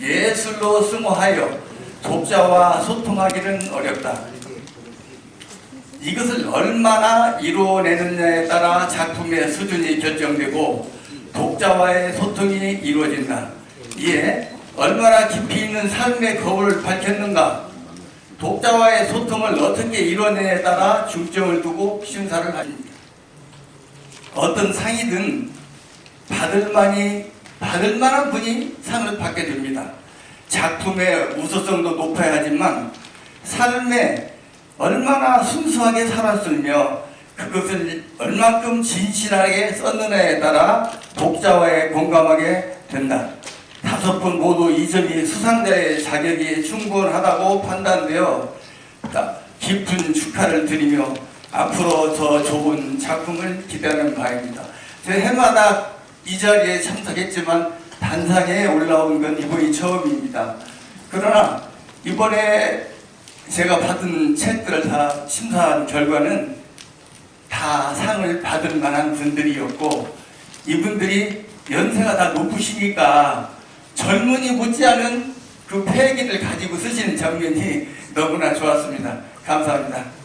예술로 승화하여 독자와 소통하기는 어렵다. 이것을 얼마나 이루어내느냐에 따라 작품의 수준이 결정되고 독자와의 소통이 이루어진다. 이에 얼마나 깊이 있는 삶의 거울을 밝혔는가 독자와의 소통을 어떻게 이뤄내에 따라 중점을 두고 심사를 합니다. 어떤 상이든 받을 만이 받을 만한 분이 상을 받게 됩니다. 작품의 우수성도 높아야 하지만 삶에 얼마나 순수하게 살았으며 그것을 얼만큼 진실하게 썼느냐에 따라 독자와의 공감하게 된다. 다섯 분 모두 이 점이 수상자의 자격이 충분하다고 판단되어 자, 깊은 축하를 드리며 앞으로 더 좋은 작품을 기대하는 바입니다. 제 해마다 이 자리에 참석했지만 단상에 올라온 건 이번이 처음입니다. 그러나 이번에 제가 받은 책들을 다 심사한 결과는 다 상을 받을 만한 분들이었고 이분들이 연세가 다 높으시니까 젊은이 못지않은 그 패기를 가지고 쓰시는 장면이 너무나 좋았습니다. 감사합니다.